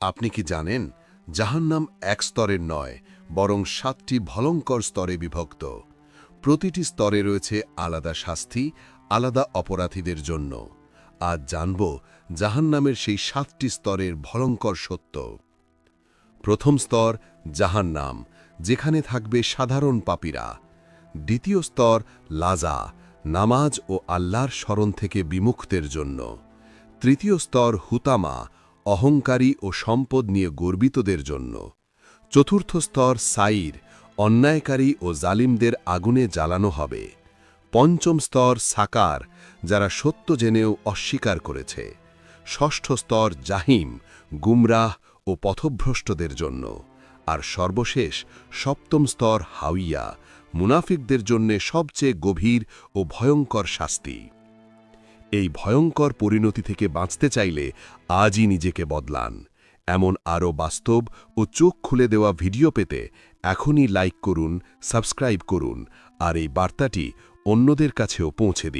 আপনি কি জানেন, জাহান্নাম এক স্তরের নয়, বরং সাতটি ভলঙ্কর স্তরে বিভক্ত। প্রতিটি স্তরে রয়েছে আলাদা শাস্তি, আলাদা অপরাধীদের জন্য। আজ জানব জাহান্নামের সেই সাতটি স্তরের ভয়ঙ্কর সত্য। প্রথম স্তর, জাহান্নাম, যেখানে থাকবে সাধারণ পাপীরা। দ্বিতীয় স্তর, লাজা, নামাজ ও আল্লাহর স্মরণ থেকে বিমুক্তের জন্য। তৃতীয় স্তর, হুতামা অহংকারী ও সম্পদ নিয়ে গর্বিতদের জন্য। চতুর্থ স্তর সাইর, অন্যায়কারী ও জালিমদের আগুনে জ্বালানো হবে। পঞ্চম স্তর সাকার, যারা সত্য জেনেও অস্বীকার করেছে। ষষ্ঠ স্তর জাহিম, গুমরাহ ও পথভ্রষ্টদের জন্য। আর সর্বশেষ, সপ্তম স্তর হাউইয়া, মুনাফিকদের জন্যে সবচেয়ে গভীর ও ভয়ঙ্কর শাস্তি। এই ভয়ঙ্কর পরিণতি থেকে বাঁচতে চাইলে আজই নিজেকে বদলান। এমন আরও বাস্তব ও চোখ খুলে দেওয়া ভিডিও পেতে এখনই লাইক করুন, সাবস্ক্রাইব করুন আর এই বার্তাটি অন্যদের কাছেও পৌঁছে দিন।